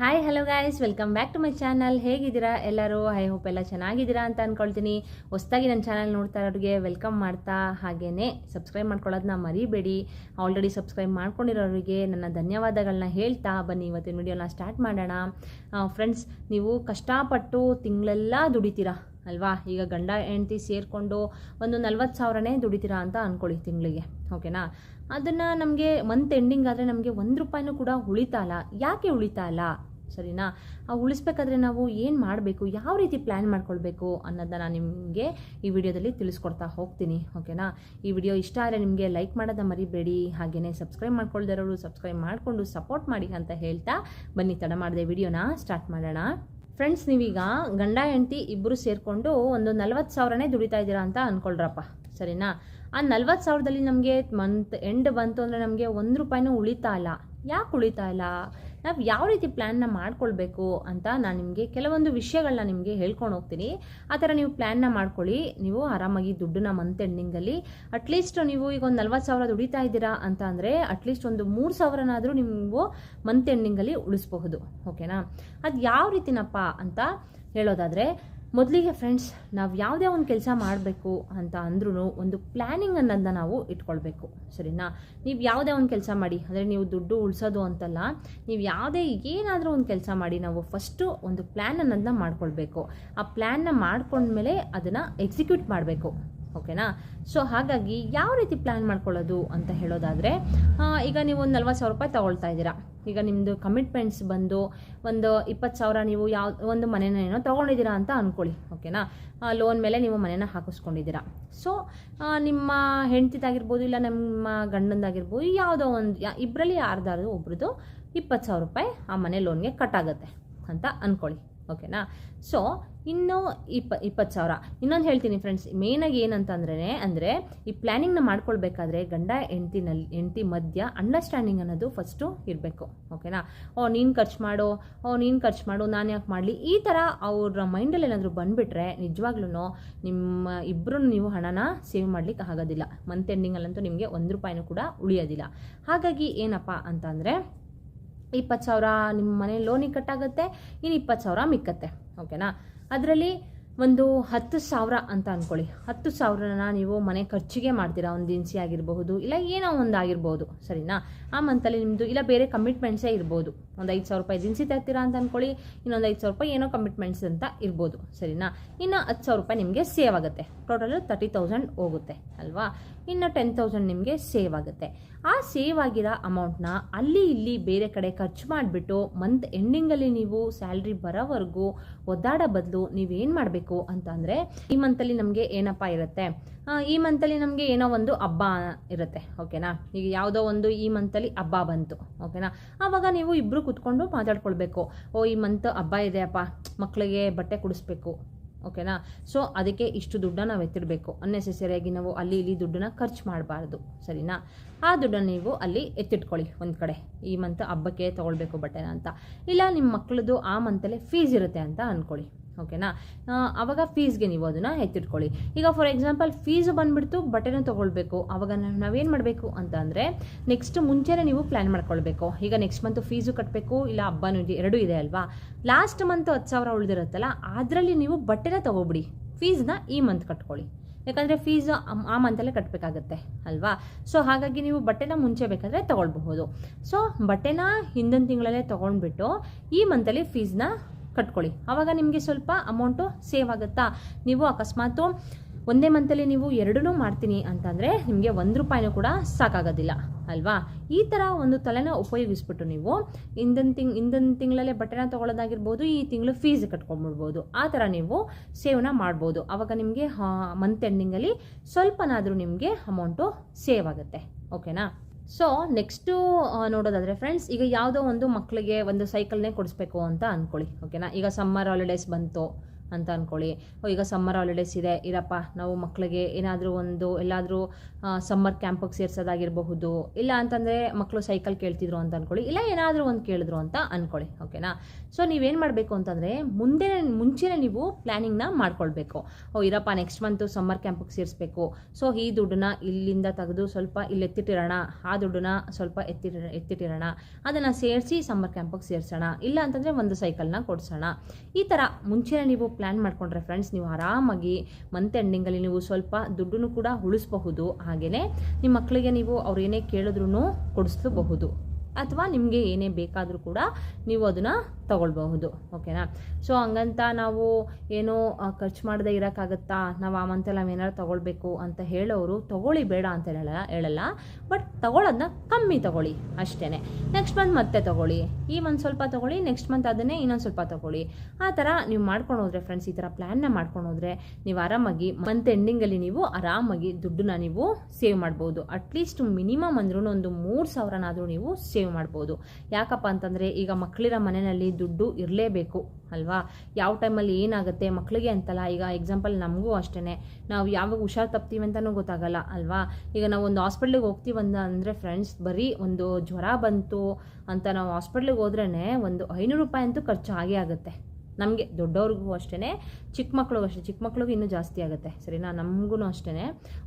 Hi hello guys welcome back to my channel ಹೇಗಿದ್ದೀರಾ ಎಲ್ಲರೂ? I hope ಎಲ್ಲ ಚೆನ್ನಾಗಿದ್ದೀರಾ ಅಂತ ಅಂದ್ಕೊಳ್ತೀನಿ ಹೊಸ್ದಾಗಿ ನನ್ನ ಚಾನಲ್ ನೋಡ್ತಾ ಇರೋರಿಗೆ ವೆಲ್ಕಮ್ ಮಾಡ್ತಾ ಹಾಗೇನೇ ಸಬ್ಸ್ಕ್ರೈಬ್ ಮಾಡ್ಕೊಳ್ಳೋದನ್ನ ಮರಿಬೇಡಿ. ಆಲ್ರೆಡಿ ಸಬ್ಸ್ಕ್ರೈಬ್ ಮಾಡ್ಕೊಂಡಿರೋರಿಗೆ ನನ್ನ ಧನ್ಯವಾದಗಳನ್ನ ಹೇಳ್ತಾ ಬನ್ನಿ. ಇವತ್ತಿನ ವಿಡಿಯೋನ ಸ್ಟಾರ್ಟ್ ಮಾಡೋಣ. ಫ್ರೆಂಡ್ಸ್ ನೀವು ಕಷ್ಟಪಟ್ಟು ತಿಂಗಳೆಲ್ಲ ದುಡಿತೀರಾ? ಅಲ್ವಾ? ಈಗ ಗಂಡ, ಹೆಂಡತಿ ಸೇರಿಕೊಂಡು ಒಂದು ನಲ್ವತ್ತು ಸಾವಿರನೇ ದುಡಿತೀರಾ ಅಂತ ಅಂದ್ಕೊಳ್ಳಿ ತಿಂಗಳಿಗೆ. ಓಕೆನಾ ಅದನ್ನು ನಮಗೆ ಮಂತ್ ಎಂಡಿಂಗ್ ಆದರೆ ನಮಗೆ ಒಂದು ರೂಪಾಯಿನೂ ಕೂಡ ಉಳಿತಾ ಯಾಕೆ ಉಳಿತಾ ಇಲ್ಲ? ಸರಿನಾ? ಆ ಉಳಿಸ್ಬೇಕಾದ್ರೆ ನಾವು ಏನು ಮಾಡಬೇಕು? ಯಾವ ರೀತಿ ಪ್ಲ್ಯಾನ್ ಮಾಡ್ಕೊಳ್ಬೇಕು ಅನ್ನೋದನ್ನ ನಾನು ನಿಮಗೆ ಈ ವಿಡಿಯೋದಲ್ಲಿ ತಿಳಿಸ್ಕೊಡ್ತಾ ಹೋಗ್ತೀನಿ, ಓಕೆನಾ? ಈ ವಿಡಿಯೋ ಇಷ್ಟ ಆದರೆ ನಿಮಗೆ ಲೈಕ್ ಮಾಡೋದ ಮರಿಬೇಡಿ. ಹಾಗೆಯೇ ಸಬ್ಸ್ಕ್ರೈಬ್ ಮಾಡ್ಕೊಳ್ದಿರೋರು ಸಬ್ಸ್ಕ್ರೈಬ್ ಮಾಡಿಕೊಂಡು ಸಪೋರ್ಟ್ ಮಾಡಿ ಅಂತ ಹೇಳ್ತಾ ಬನ್ನಿ. ತಡ ಮಾಡಿದೆ ವಿಡಿಯೋನ ಸ್ಟಾರ್ಟ್ ಮಾಡೋಣ. ಫ್ರೆಂಡ್ಸ್ ನೀವೀಗ ಗಂಡ, ಹೆಂಡತಿ ಇಬ್ಬರು ಸೇರಿಕೊಂಡು ಒಂದು ನಲ್ವತ್ತು ಸಾವಿರನೇ ದುಡಿತಾ ಇದ್ದೀರಾ ಅಂತ ಅಂದ್ಕೊಳ್ರಪ್ಪ ಸರಿನಾ? ಆ ನಲ್ವತ್ತು ಸಾವಿರದಲ್ಲಿ ನಮಗೆ ಮಂತ್ ಎಂಡ್ ಬಂತು ಅಂದರೆ ನಮಗೆ ಒಂದು ರೂಪಾಯಿನೂ ಉಳಿತಾ ಇಲ್ಲ. ಯಾಕೆ ಉಳಿತಾ ಇಲ್ಲ? ನಾವು ಯಾವ ರೀತಿ ಪ್ಲ್ಯಾನ್ನ ಮಾಡ್ಕೊಳ್ಬೇಕು ಅಂತ ನಾನು ನಿಮಗೆ ಕೆಲವೊಂದು ವಿಷಯಗಳನ್ನ ನಿಮಗೆ ಹೇಳ್ಕೊಂಡು ಹೋಗ್ತೀನಿ. ಆ ಥರ ನೀವು ಪ್ಲ್ಯಾನ್ನ ಮಾಡ್ಕೊಳ್ಳಿ. ನೀವು ಆರಾಮಾಗಿ ದುಡ್ಡನ್ನ ಮಂತ್ ಎಂಡಿಂಗಲ್ಲಿ ಅಟ್ಲೀಸ್ಟ್ ನೀವು ಈಗ ಒಂದು ನಲ್ವತ್ತು ಸಾವಿರ ದುಡಿತಾ ಇದ್ದೀರಾ ಅಂತ ಅಂದರೆ ಅಟ್ಲೀಸ್ಟ್ ಒಂದು ಮೂರು ಸಾವಿರನಾದರೂ ನೀವು ಮಂತ್ ಎಂಡಿಂಗಲ್ಲಿ ಉಳಿಸಬಹುದು ಓಕೆನಾ ಅದು ಯಾವ ರೀತಿನಪ್ಪ ಅಂತ ಹೇಳೋದಾದರೆ ಮೊದಲಿಗೆ ಫ್ರೆಂಡ್ಸ್ ನಾವು ಯಾವುದೇ ಒಂದು ಕೆಲಸ ಮಾಡಬೇಕು ಅಂತ ಅಂದ್ರೂ ಒಂದು ಪ್ಲ್ಯಾನಿಂಗ್ ಅನ್ನೋದನ್ನ ನಾವು ಇಟ್ಕೊಳ್ಬೇಕು, ಸರಿನಾ? ನೀವು ಯಾವುದೇ ಒಂದು ಕೆಲಸ ಮಾಡಿ, ಅಂದರೆ ನೀವು ದುಡ್ಡು ಉಳಿಸೋದು ಅಂತಲ್ಲ, ನೀವು ಯಾವುದೇ ಏನಾದರೂ ಒಂದು ಕೆಲಸ ಮಾಡಿ ನಾವು ಫಸ್ಟು ಒಂದು ಪ್ಲ್ಯಾನ್ ಅನ್ನೋದನ್ನ ಮಾಡ್ಕೊಳ್ಬೇಕು. ಆ ಪ್ಲ್ಯಾನ್ನ ಮಾಡ್ಕೊಂಡ್ಮೇಲೆ ಅದನ್ನು ಎಕ್ಸಿಕ್ಯೂಟ್ ಮಾಡಬೇಕು ಓಕೆನಾ ಸೊ ಹಾಗಾಗಿ ಯಾವ ರೀತಿ ಪ್ಲ್ಯಾನ್ ಮಾಡ್ಕೊಳ್ಳೋದು ಅಂತ ಹೇಳೋದಾದರೆ ಈಗ ನೀವು ಒಂದು ನಲ್ವತ್ತು ಸಾವಿರ ರೂಪಾಯಿ ತೊಗೊಳ್ತಾ ಇದ್ದೀರಾ. ಈಗ ನಿಮ್ಮದು ಕಮಿಟ್ಮೆಂಟ್ಸ್ ಬಂದು ಒಂದು ಇಪ್ಪತ್ತು ಸಾವಿರ ನೀವು ಯಾವ, ಒಂದು ಮನೆನ ಏನೋ ತೊಗೊಂಡಿದ್ದೀರಾ ಅಂತ ಅಂದ್ಕೊಳ್ಳಿ ಓಕೆನಾ? ಲೋನ್ ಮೇಲೆ ನೀವು ಮನೇನ ಹಾಕಿಸ್ಕೊಂಡಿದ್ದೀರಾ. ಸೊ ನಿಮ್ಮ ಹೆಂಡತಿದಾಗಿರ್ಬೋದು ಇಲ್ಲ ನಿಮ್ಮ ಗಂಡಂದಾಗಿರ್ಬೋದು ಯಾವುದೋ ಒಂದು ಇಬ್ಬರಲ್ಲಿ ಯಾರ್ದಾದ್ರು ಒಬ್ರದ್ದು ಇಪ್ಪತ್ತು ಸಾವಿರ ರೂಪಾಯಿ ಆ ಮನೆ ಲೋನ್ಗೆ ಕಟ್ ಆಗುತ್ತೆ ಅಂತ ಅಂದ್ಕೊಳ್ಳಿ ಓಕೆನಾ? ಸೊ ಇನ್ನು ಇಪ್ಪ, ಇಪ್ಪತ್ತು ಸಾವಿರ. ಇನ್ನೊಂದು ಹೇಳ್ತೀನಿ ಫ್ರೆಂಡ್ಸ್ ಮೇಯ್ನಾಗಿ ಏನಂತಂದ್ರೆ ಅಂದರೆ ಈ ಪ್ಲ್ಯಾನಿಂಗ್ನ ಮಾಡ್ಕೊಳ್ಬೇಕಾದ್ರೆ ಗಂಡ ಹೆಂಡ್ತಿನಲ್ಲಿ ಹೆಂಡ್ತಿ ಮಧ್ಯ ಅಂಡರ್ಸ್ಟ್ಯಾಂಡಿಂಗ್ ಅನ್ನೋದು ಫಸ್ಟು ಇರಬೇಕು ಓಕೆನಾ ಓ, ನೀನು ಖರ್ಚು ಮಾಡು, ಓ, ನೀನು ಖರ್ಚು ಮಾಡು, ನಾನು ಯಾಕೆ ಮಾಡಲಿ? ಈ ಥರ ಅವ್ರ ಮೈಂಡಲ್ಲಿ ಏನಾದರೂ ಬಂದುಬಿಟ್ರೆ ನಿಜವಾಗ್ಲೂ ನಿಮ್ಮ ಇಬ್ಬರೂ ನೀವು ಹಣನ ಸೇವ್ ಮಾಡ್ಲಿಕ್ಕೆ ಆಗೋದಿಲ್ಲ. ಮಂತ್ ಎಂಡಿಂಗಲ್ಲಂತೂ ನಿಮಗೆ ಒಂದು ರೂಪಾಯಿನೂ ಕೂಡ ಉಳಿಯೋದಿಲ್ಲ. ಹಾಗಾಗಿ ಏನಪ್ಪ ಅಂತಂದರೆ, ಇಪ್ಪತ್ತು ಸಾವಿರ ನಿಮ್ಮ ಮನೆ ಲೋನಿಗೆ ಕಟ್ಟಾಗುತ್ತೆ ಇನ್ನು ಇಪ್ಪತ್ತು ಸಾವಿರ ಮಿಕ್ಕತ್ತೆ ಓಕೆನಾ ಅದರಲ್ಲಿ ಒಂದು ಹತ್ತು ಸಾವಿರ ಅಂತ ಅಂದ್ಕೊಳ್ಳಿ ಹತ್ತು ಸಾವಿರನ ನೀವು ಮನೆ ಖರ್ಚಿಗೆ ಮಾಡ್ತೀರಾ? ಒಂದು ದಿನಸಿ ಆಗಿರಬಹುದು, ಇಲ್ಲ ಏನೋ ಒಂದು ಆಗಿರ್ಬೋದು, ಸರಿನಾ? ಆ ಮಂತಲ್ಲಿ ನಿಮ್ಮದು ಇಲ್ಲ ಬೇರೆ ಕಮಿಟ್ಮೆಂಟ್ಸೇ ಇರ್ಬೋದು. ಒಂದು ಐದು ಸಾವಿರ ರೂಪಾಯಿ ದಿನಸಿ ತರ್ತೀರಾ ಅಂತ ಅಂದ್ಕೊಳ್ಳಿ ಇನ್ನೊಂದು ಐದು ಸಾವಿರ ರೂಪಾಯಿ ಏನೋ ಕಮಿಟ್ಮೆಂಟ್ಸ್ ಅಂತ ಇರ್ಬೋದು, ಸರಿನಾ? ಇನ್ನು ಹತ್ತು ಸಾವಿರ ರೂಪಾಯಿ ನಿಮಗೆ ಸೇವ್ ಆಗುತ್ತೆ. ಟೋಟಲ್ ತರ್ಟಿ ತೌಸಂಡ್ ಹೋಗುತ್ತೆ, ಅಲ್ವಾ? ಇನ್ನು ಟೆನ್ ತೌಸಂಡ್ ನಿಮಗೆ ಸೇವ್ ಆಗುತ್ತೆ. ಆ ಸೇವ್ ಆಗಿರೋ ಅಮೌಂಟ್ನ ಅಲ್ಲಿ ಇಲ್ಲಿ ಬೇರೆ ಕಡೆ ಖರ್ಚು ಮಾಡಿಬಿಟ್ಟು ಮಂತ್ ಎಂಡಿಂಗಲ್ಲಿ ನೀವು ಸ್ಯಾಲ್ರಿ ಬರೋವರೆಗೂ ಒದ್ದಾಡೋ ಬದಲು ನೀವೇನು ಮಾಡಬೇಕು? ಅಂತ ಅಂದರೆ ಈ ಮಂತಲ್ಲಿ ನಮಗೆ ಏನಪ್ಪ ಇರುತ್ತೆ? ಈ ಮಂತಲ್ಲಿ ನಮಗೆ ಏನೋ ಒಂದು ಹಬ್ಬ ಇರುತ್ತೆ ಓಕೆನಾ ಈಗ ಯಾವುದೋ ಒಂದು ಈ ಮಂತಲ್ಲಿ ಹಬ್ಬ ಬಂತು ಓಕೆನಾ ಆವಾಗ ನೀವು ಇಬ್ರು ಕುತ್ಕೊಂಡು ಮಾತಾಡ್ಕೊಳ್ಬೇಕು. ಓ, ಈ ಮಂತ್ ಹಬ್ಬ ಇದೆ ಅಪ್ಪ ಮಕ್ಕಳಿಗೆ ಬಟ್ಟೆ ಕುಡಿಸ್ಬೇಕು ಓಕೆನಾ ಸೊ ಅದಕ್ಕೆ ಇಷ್ಟು ದುಡ್ಡ ನಾವು ಎತ್ತಿಡಬೇಕು. ಅನ್ನೆಸೆಸರಿಯಾಗಿ ನಾವು ಅಲ್ಲಿ ಇಲ್ಲಿ ದುಡ್ಡನ್ನ ಖರ್ಚು ಮಾಡಬಾರ್ದು, ಸರಿನಾ? ಆ ದುಡ್ಡನ್ನು ನೀವು ಅಲ್ಲಿ ಎತ್ತಿಟ್ಕೊಳ್ಳಿ ಒಂದು ಕಡೆ, ಈ ಮಂತ್ ಹಬ್ಬಕ್ಕೆ ತಗೊಳ್ಬೇಕು ಬಟ್ಟೆನ ಅಂತ. ಇಲ್ಲ ನಿಮ್ಮ ಮಕ್ಕಳದು ಆ ಮಂತಲ್ಲೇ ಫೀಸ್ ಇರುತ್ತೆ ಅಂತ ಅಂದ್ಕೊಳ್ಳಿ ಓಕೆನಾ ಅವಾಗ ಫೀಸ್ಗೆ ನೀವು ಅದನ್ನು ಎತ್ತಿಟ್ಕೊಳ್ಳಿ. ಈಗ ಫಾರ್ ಎಕ್ಸಾಂಪಲ್ ಫೀಸ್ ಬಂದುಬಿಡ್ತು, ಬಟ್ಟೆನ ತೊಗೊಳ್ಬೇಕು. ಆವಾಗ ನಾವೇನು ಮಾಡಬೇಕು ಅಂತ ಅಂದರೆ ನೆಕ್ಸ್ಟ್ ಮುಂಚೆನೇ ನೀವು ಪ್ಲ್ಯಾನ್ ಮಾಡ್ಕೊಳ್ಬೇಕು. ಈಗ ನೆಕ್ಸ್ಟ್ ಮಂತು ಫೀಸು ಕಟ್ಟಬೇಕು ಇಲ್ಲ ಹಬ್ಬನೂ ಇದೆ ಎರಡೂ ಇದೆ ಅಲ್ವಾ? ಲಾಸ್ಟ್ ಮಂತ್ ಹತ್ತು ಸಾವಿರ ಉಳಿದಿರುತ್ತಲ್ಲ, ಅದರಲ್ಲಿ ನೀವು ಬಟ್ಟೆನ ತೊಗೊಬಿಡಿ. ಫೀಸ್ನ ಈ ಮಂತ್ ಕಟ್ಕೊಳ್ಳಿ. ಯಾಕಂದರೆ ಫೀಸ್ ಆ ಮಂತಲ್ಲೇ ಕಟ್ಟಬೇಕಾಗತ್ತೆ ಅಲ್ವಾ? ಸೊ ಹಾಗಾಗಿ ನೀವು ಬಟ್ಟೆನ ಮುಂಚೆ ಬೇಕಾದರೆ ತೊಗೊಳ್ಬಹುದು. ಸೊ ಬಟ್ಟೆನ ಹಿಂದಿನ ತಿಂಗಳಲ್ಲೇ ತೊಗೊಂಡ್ಬಿಟ್ಟು ಈ ಮಂತಲ್ಲಿ ಫೀಸ್ನ ಕಟ್ಕೊಳ್ಳಿ. ಆವಾಗ ನಿಮಗೆ ಸ್ವಲ್ಪ ಅಮೌಂಟು ಸೇವ್ ಆಗುತ್ತಾ? ನೀವು ಅಕಸ್ಮಾತು ಒಂದೇ ಮಂತಲ್ಲಿ ನೀವು ಎರಡೂ ಮಾಡ್ತೀನಿ ಅಂತಂದರೆ ನಿಮಗೆ ಒಂದು ರೂಪಾಯಿನೂ ಕೂಡ ಸಾಕಾಗೋದಿಲ್ಲ, ಅಲ್ವಾ? ಈ ಥರ ಒಂದು ತಲೆನ ಉಪಯೋಗಿಸ್ಬಿಟ್ಟು ನೀವು ಹಿಂದಿನ ತಿಂಗ್, ಹಿಂದಿನ ತಿಂಗಳಲ್ಲೇ ಬಟ್ಟೆನ ತೊಗೊಳೋದಾಗಿರ್ಬೋದು, ಈ ತಿಂಗಳು ಫೀಸ್ ಕಟ್ಕೊಂಡ್ಬಿಡ್ಬೋದು ಆ ಥರ ನೀವು ಸೇವ್ನ ಮಾಡ್ಬೋದು. ಆವಾಗ ನಿಮಗೆ ಮಂತ್ ಎಂಡಿಂಗಲ್ಲಿ ಸ್ವಲ್ಪನಾದರೂ ನಿಮಗೆ ಅಮೌಂಟು ಸೇವ್ ಆಗುತ್ತೆ. ಓಕೆನಾ ಸೊ ನೆಕ್ಸ್ಟು ನೋಡೋದಾದರೆ ಫ್ರೆಂಡ್ಸ್ ಈಗ ಯಾವುದೋ ಒಂದು ಮಕ್ಕಳಿಗೆ ಒಂದು ಸೈಕಲ್ನೇ ಕೊಡಿಸ್ಬೇಕು ಅಂತ ಅಂದ್ಕೊಳ್ಳಿ ಓಕೆನಾ ಈಗ ಸಮ್ಮರ್ ಹಾಲಿಡೇಸ್ ಬಂತು. ಅಂತ ಅಂದ್ಕೊಳ್ಳಿ ಈಗ ಸಮ್ಮರ್ ಹಾಲಿಡೇಸ್ ಇದೆ. ಇರಪ್ಪ, ನಾವು ಮಕ್ಕಳಿಗೆ ಏನಾದರೂ ಒಂದು, ಎಲ್ಲಾದರೂ ಸಮ್ಮರ್ ಕ್ಯಾಂಪಿಗೆ ಸೇರಿಸೋದಾಗಿರಬಹುದು. ಇಲ್ಲ ಅಂತಂದರೆ ಮಕ್ಕಳು ಸೈಕಲ್ ಕೇಳ್ತಿದ್ರು ಅಂತ ಅಂದ್ಕೊಳ್ಳಿ ಇಲ್ಲ ಏನಾದರೂ ಒಂದು ಕೇಳಿದ್ರು ಅಂತ ಅಂದ್ಕೊಳ್ಳಿ ಓಕೆನಾ ಸೊ ನೀವೇನು ಮಾಡಬೇಕು ಅಂತಂದರೆ ಮುಂದೆ ಮುಂಚೆನೇ ನೀವು ಪ್ಲ್ಯಾನಿಂಗ್ನ ಮಾಡ್ಕೊಳ್ಬೇಕು. ಓ, ಇರಪ್ಪ ನೆಕ್ಸ್ಟ್ ಮಂತು ಸಮ್ಮರ್ ಕ್ಯಾಂಪಿಗೆ ಸೇರಿಸ್ಬೇಕು. ಸೊ ಈ ದುಡ್ಡನ್ನ ಇಲ್ಲಿಂದ ತೆಗೆದು ಸ್ವಲ್ಪ ಇಲ್ಲಿ ಎತ್ತಿಟ್ಟಿರೋಣ ಆ ದುಡ್ಡನ್ನ ಸ್ವಲ್ಪ ಎತ್ತಿ ಎತ್ತಿಟ್ಟಿರೋಣ. ಅದನ್ನು ಸೇರಿಸಿ ಸಮ್ಮರ್ ಕ್ಯಾಂಪಿಗೆ ಸೇರಿಸೋಣ. ಇಲ್ಲ ಅಂತಂದರೆ ಒಂದು ಸೈಕಲ್ನ ಕೊಡಿಸೋಣ. ಈ ಥರ ಮುಂಚೆನೇ ನೀವು ಪ್ಲ್ಯಾನ್ ಮಾಡ್ಕೊಂಡ್ರೆ ಫ್ರೆಂಡ್ಸ್ ನೀವು ಆರಾಮಾಗಿ ಮಂತ್ ಎಂಡಿಂಗಲ್ಲಿ ನೀವು ಸ್ವಲ್ಪ ದುಡ್ಡನ್ನು ಕೂಡ ಉಳಿಸ್ಬಹುದು. ಹಾಗೆಯೇ ನಿಮ್ಮ ಮಕ್ಕಳಿಗೆ ನೀವು ಅವ್ರು ಏನೇ ಕೇಳಿದ್ರೂ ಕೊಡಿಸಬಹುದು ಅಥವಾ ನಿಮಗೆ ಏನೇ ಬೇಕಾದರೂ ಕೂಡ ನೀವು ಅದನ್ನು ತಗೊಳ್ಬಹುದು ಓಕೆನಾ ಸೊ ಹಂಗಂತ ನಾವು ಏನೋ ಖರ್ಚು ಮಾಡದೇ ಇರೋಕ್ಕಾಗತ್ತಾ? ನಾವು ಆ ಮಂತಲ್ಲಿ ನಾವು ಏನಾದ್ರು ತಗೊಳ್ಬೇಕು ಅಂತ ಹೇಳೋರು, ತಗೊಳ್ಳಿ ಬೇಡ ಅಂತ ಹೇಳಲ್ಲ ಹೇಳಲ್ಲ. ಬಟ್ ತಗೊಳೋದನ್ನ ಕಮ್ಮಿ ತಗೊಳ್ಳಿ ಅಷ್ಟೇ ನೆಕ್ಸ್ಟ್ ಮಂತ್ ಮತ್ತೆ ತಗೊಳ್ಳಿ. ಈ ಮಂತ್ ಸ್ವಲ್ಪ ತಗೊಳ್ಳಿ ನೆಕ್ಸ್ಟ್ ಮಂತ್ ಅದನ್ನೇ ಇನ್ನೊಂದು ಸ್ವಲ್ಪ ತಗೊಳ್ಳಿ. ಆ ಥರ ನೀವು ಮಾಡ್ಕೊಂಡು ಹೋದ್ರೆ ಫ್ರೆಂಡ್ಸ್ ಈ ಥರ ಪ್ಲ್ಯಾನ್ನ ಮಾಡ್ಕೊಂಡು ಹೋದ್ರೆ ನೀವು ಆರಾಮಾಗಿ ಮಂತ್ ಎಂಡಿಂಗಲ್ಲಿ ನೀವು ಆರಾಮಾಗಿ ದುಡ್ಡನ್ನ ನೀವು ಸೇವ್ ಮಾಡ್ಬೋದು. ಅಟ್ಲೀಸ್ಟ್ ಮಿನಿಮಮ್ ಅಂದ್ರೂ ಒಂದು ಮೂರು ಸಾವಿರನಾದರೂ ನೀವು ಸೇವ್ ಮಾಡ್ಬೋದು. ಯಾಕಪ್ಪ ಅಂತಂದರೆ ಈಗ ಮಕ್ಕಳಿರೋ ಮನೆಯಲ್ಲಿ ದುಡ್ಡು ಇರಲೇಬೇಕು, ಅಲ್ವಾ? ಯಾವ ಟೈಮಲ್ಲಿ ಏನಾಗುತ್ತೆ ಮಕ್ಕಳಿಗೆ ಅಂತಲ್ಲ, ಈಗ ಎಕ್ಸಾಂಪಲ್ ನಮಗೂ ಅಷ್ಟೇ ನಾವು ಯಾವಾಗ ಹುಷಾರು ತಪ್ತೀವಿ ಅಂತಲೂ ಗೊತ್ತಾಗಲ್ಲ, ಅಲ್ವಾ? ಈಗ ನಾವು ಒಂದು ಹಾಸ್ಪಿಟ್ಲಿಗೆ ಹೋಗ್ತೀವಿ ಅಂತ ಅಂದರೆ ಫ್ರೆಂಡ್ಸ್ ಬರೀ ಒಂದು ಜ್ವರ ಬಂತು ಅಂತ ನಾವು ಹಾಸ್ಪಿಟ್ಲಿಗೆ ಹೋದ್ರೇ ಒಂದು ಐನೂರು ರೂಪಾಯಿ ಅಂತೂ ಖರ್ಚು ಆಗೇ ಆಗುತ್ತೆ. ನಮಗೆ, ದೊಡ್ಡವ್ರಿಗೂ ಅಷ್ಟೇ ಚಿಕ್ಕ ಮಕ್ಳಿಗೂ ಅಷ್ಟೇ. ಚಿಕ್ಕ ಮಕ್ಳಿಗೂ ಇನ್ನೂ ಜಾಸ್ತಿ ಆಗುತ್ತೆ, ಸರಿನಾ? ನಮಗೂ ಅಷ್ಟೇ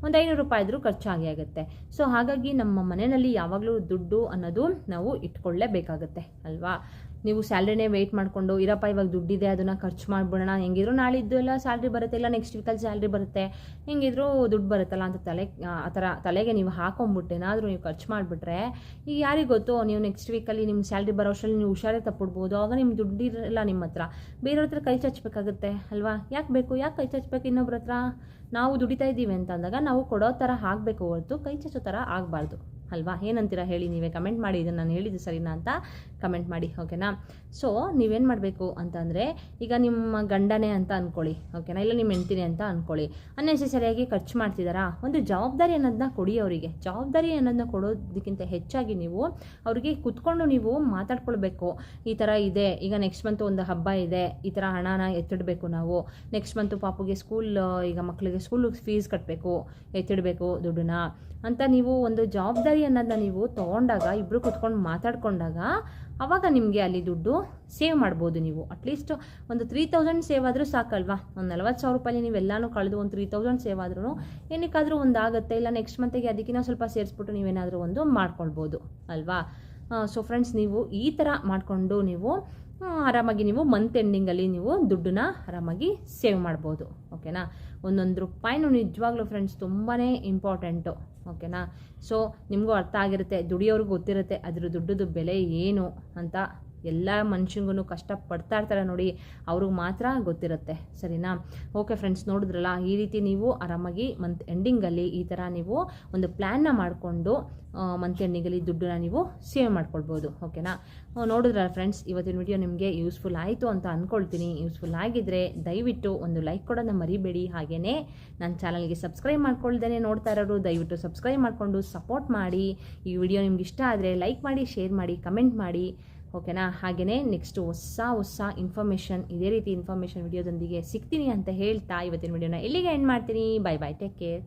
ಒಂದು ಐನೂರು ರೂಪಾಯಿ ಆದರೂ ಖರ್ಚಾಗಿ ಆಗುತ್ತೆ. ಸೊ ಹಾಗಾಗಿ ನಮ್ಮ ಮನೆಯಲ್ಲಿ ಯಾವಾಗಲೂ ದುಡ್ಡು ಅನ್ನೋದು ನಾವು ಇಟ್ಕೊಳ್ಳೇಬೇಕಾಗತ್ತೆ, ಅಲ್ವಾ? ನೀವು ಸ್ಯಾಲ್ರಿನೇ ವೆಯ್ಟ್ ಮಾಡಿಕೊಂಡು, ಇರಪ್ಪ, ಇವಾಗ ದುಡ್ಡಿದೆ, ಅದನ್ನು ಖರ್ಚು ಮಾಡಿಬಿಡೋಣ, ಹೆಂಗಿದ್ರು ನಾಳಿದ್ದು ಎಲ್ಲ ಸ್ಯಾಲ್ರಿ ಬರುತ್ತೆ, ಇಲ್ಲ ನೆಕ್ಸ್ಟ್ ವೀಕಲ್ಲಿ ಸ್ಯಾಲ್ರಿ ಬರುತ್ತೆ, ಹೆಂಗಿದ್ರು ದುಡ್ಡು ಬರುತ್ತಲ್ಲ ಅಂತ ತಲೆ, ಆ ಥರ ತಲೆಗೆ ನೀವು ಹಾಕೊಂಬಿಟ್ಟು ಏನಾದರೂ ನೀವು ಖರ್ಚು ಮಾಡಿಬಿಟ್ರೆ, ಈಗ ಯಾರಿಗೆ ಗೊತ್ತು, ನೀವು ನೆಕ್ಸ್ಟ್ ವೀಕಲ್ಲಿ ನಿಮ್ಮ ಸ್ಯಾಲ್ರಿ ಬರೋ ಅಷ್ಟರಲ್ಲಿ ನೀವು ಹುಷಾರೇ ತಪ್ಪಿಡ್ಬೋದು, ಆಗ ನಿಮ್ಮ ದುಡ್ಡಿರಲ್ಲ ನಿಮ್ಮ ಹತ್ರ. ಬೇರೆಯವ್ರ ಹತ್ರ ಕೈ ಚಚ್ಚಬೇಕಾಗುತ್ತೆ ಅಲ್ವಾ? ಯಾಕೆ ಬೇಕು? ಯಾಕೆ ಕೈ ಚಚ್ಚಬೇಕು ಇನ್ನೊಬ್ರ ಹತ್ರ? ನಾವು ದುಡಿತಾ ಇದ್ದೀವಿ ಅಂತ ಅಂದಾಗ ನಾವು ಕೊಡೋ ಥರ ಆಗಬೇಕು ಹೊರತು ಕೈ ಚಚ್ಚೋ ಥರ ಆಗಬಾರ್ದು. ಅಲ್ವಾ? ಏನಂತೀರಾ ಹೇಳಿ? ನೀವೇ ಕಮೆಂಟ್ ಮಾಡಿ. ಇದನ್ನು ನಾನು ಹೇಳಿದ್ದು ಸರಿನಾ ಅಂತ ಕಮೆಂಟ್ ಮಾಡಿ. ಓಕೆನಾ ಸೊ ನೀವೇನು ಮಾಡಬೇಕು ಅಂತಂದರೆ ಈಗ ನಿಮ್ಮ ಗಂಡನೇ ಅಂತ ಅಂದ್ಕೊಳ್ಳಿ ಓಕೆನಾ ಇಲ್ಲ ನಿಮ್ಮ ಹೆಂಡ್ತೀನಿ ಅಂತ ಅಂದ್ಕೊಳ್ಳಿ ಅನ್ನೆಸೆಸರಿಯಾಗಿ ಖರ್ಚು ಮಾಡ್ತಿದ್ದಾರಾ ಒಂದು ಜವಾಬ್ದಾರಿ ಅನ್ನೋದನ್ನ ಕೊಡಿ ಅವರಿಗೆ. ಜವಾಬ್ದಾರಿ ಅನ್ನೋದನ್ನ ಕೊಡೋದಕ್ಕಿಂತ ಹೆಚ್ಚಾಗಿ ನೀವು ಅವರಿಗೆ ಕುತ್ಕೊಂಡು ನೀವು ಮಾತಾಡ್ಕೊಳ್ಬೇಕು. ಈ ಥರ ಇದೆ. ಈಗ ನೆಕ್ಸ್ಟ್ ಮಂತ್ ಒಂದು ಹಬ್ಬ ಇದೆ. ಈ ಥರ ಹಣನ ಎತ್ತಿಡಬೇಕು ನಾವು. ನೆಕ್ಸ್ಟ್ ಮಂತು ಪಾಪುಗೆ ಸ್ಕೂಲ್ ಈಗ ಮಕ್ಕಳಿಗೆ ಸ್ಕೂಲ್ ಫೀಸ್ ಕಟ್ಟಬೇಕು ಎತ್ತಿಡಬೇಕು ದುಡ್ಡನ್ನ. ಅಂತ ನೀವು ಒಂದು ಜವಾಬ್ದಾರಿ ಅನ್ನೋದನ್ನ ನೀವು ತೊಗೊಂಡಾಗ ಇಬ್ಬರು ಕುತ್ಕೊಂಡು ಮಾತಾಡ್ಕೊಂಡಾಗ ಆವಾಗ ನಿಮಗೆ ಅಲ್ಲಿ ದುಡ್ಡು ಸೇವ್ ಮಾಡ್ಬೋದು ನೀವು. ಅಟ್ಲೀಸ್ಟ್ ಒಂದು ತ್ರೀ ತೌಸಂಡ್ ಸೇವ್ ಆದರೂ ಸಾಕಲ್ವಾ? ಒಂದು ನಲ್ವತ್ತು ಸಾವಿರ ರೂಪಾಯಿ ನೀವೆಲ್ಲನೂ ಕಳೆದು ಒಂದು ತ್ರೀ ತೌಸಂಡ್ ಸೇವ್ ಆದ್ರೂ ಏನಕ್ಕಾದರೂ ಒಂದು ಆಗುತ್ತೆ. ಇಲ್ಲ ನೆಕ್ಸ್ಟ್ ಮಂತಿಗೆ ಅದಕ್ಕಿಂತ ಸ್ವಲ್ಪ ಸೇರಿಸ್ಬಿಟ್ಟು ನೀವೇನಾದರೂ ಒಂದು ಮಾಡ್ಕೊಳ್ಬೋದು. ಅಲ್ವಾ? ಸೊ ಫ್ರೆಂಡ್ಸ್ ನೀವು ಈ ಥರ ಮಾಡಿಕೊಂಡು ನೀವು ಆರಾಮಾಗಿ ನೀವು ಮಂತ್ ಎಂಡಿಂಗಲ್ಲಿ ನೀವು ದುಡ್ಡನ್ನ ಆರಾಮಾಗಿ ಸೇವ್ ಮಾಡ್ಬೋದು ಓಕೆನಾ ಒಂದೊಂದು ರೂಪಾಯಿನೂ ನಿಜವಾಗ್ಲೂ ಫ್ರೆಂಡ್ಸ್ ತುಂಬಾ ಇಂಪಾರ್ಟೆಂಟು ಓಕೆನಾ ಸೊ ನಿಮಗೂ ಅರ್ಥ ಆಗಿರುತ್ತೆ, ದುಡಿಯೋರ್ಗೂ ಗೊತ್ತಿರುತ್ತೆ, ಅದ್ರ ದುಡ್ಡದು ಬೆಲೆ ಏನು ಅಂತ. ಎಲ್ಲ ಮನುಷ್ಯಂಗೂ ಕಷ್ಟ ಪಡ್ತಾ ಇರ್ತಾರೆ ನೋಡಿ, ಅವ್ರಿಗೆ ಮಾತ್ರ ಗೊತ್ತಿರುತ್ತೆ, ಸರಿನಾ? ಓಕೆ ಫ್ರೆಂಡ್ಸ್ ನೋಡಿದ್ರಲ್ಲ, ಈ ರೀತಿ ನೀವು ಆರಾಮಾಗಿ ಮಂತ್ ಎಂಡಿಂಗಲ್ಲಿ ಈ ಥರ ನೀವು ಒಂದು ಪ್ಲ್ಯಾನ್ನ ಮಾಡಿಕೊಂಡು ಮಂತ್ ಎಂಡಿಂಗಲ್ಲಿ ದುಡ್ಡನ್ನ ನೀವು ಸೇವ್ ಮಾಡ್ಕೊಳ್ಬೋದು ಓಕೆನಾ ನೋಡಿದ್ರಲ್ಲ ಫ್ರೆಂಡ್ಸ್ ಇವತ್ತಿನ ವಿಡಿಯೋ ನಿಮಗೆ ಯೂಸ್ಫುಲ್ ಆಯಿತು ಅಂತ ಅಂದ್ಕೊಳ್ತೀನಿ ಯೂಸ್ಫುಲ್ ಆಗಿದ್ದರೆ ದಯವಿಟ್ಟು ಒಂದು ಲೈಕ್ ಕೊಡೋದನ್ನ ಮರಿಬೇಡಿ. ಹಾಗೆಯೇ ನನ್ನ ಚಾನಲ್ಗೆ ಸಬ್ಸ್ಕ್ರೈಬ್ ಮಾಡ್ಕೊಳ್ದೇ ನೋಡ್ತಾ ಇರೋರು, ದಯವಿಟ್ಟು ಸಬ್ಸ್ಕ್ರೈಬ್ ಮಾಡಿಕೊಂಡು ಸಪೋರ್ಟ್ ಮಾಡಿ. ಈ ವಿಡಿಯೋ ನಿಮ್ಗೆ ಇಷ್ಟ ಆದರೆ ಲೈಕ್ ಮಾಡಿ ಶೇರ್ ಮಾಡಿ ಕಮೆಂಟ್ ಮಾಡಿ. ಓಕೆನಾ? ಹಾಗೆಯೇ ನೆಕ್ಸ್ಟ್ ಹೊಸ ಹೊಸ ಇನ್ಫಾರ್ಮೇಷನ್ ಇದೇ ರೀತಿ ಇನ್ಫಾರ್ಮೇಷನ್ ವಿಡಿಯೋದೊಂದಿಗೆ ಸಿಗ್ತೀನಿ ಅಂತ ಹೇಳ್ತಾ ಇವತ್ತಿನ ವಿಡಿಯೋನ ಇಲ್ಲಿಗೆ ಎಂಡ್ ಮಾಡ್ತೀನಿ. Bye bye take care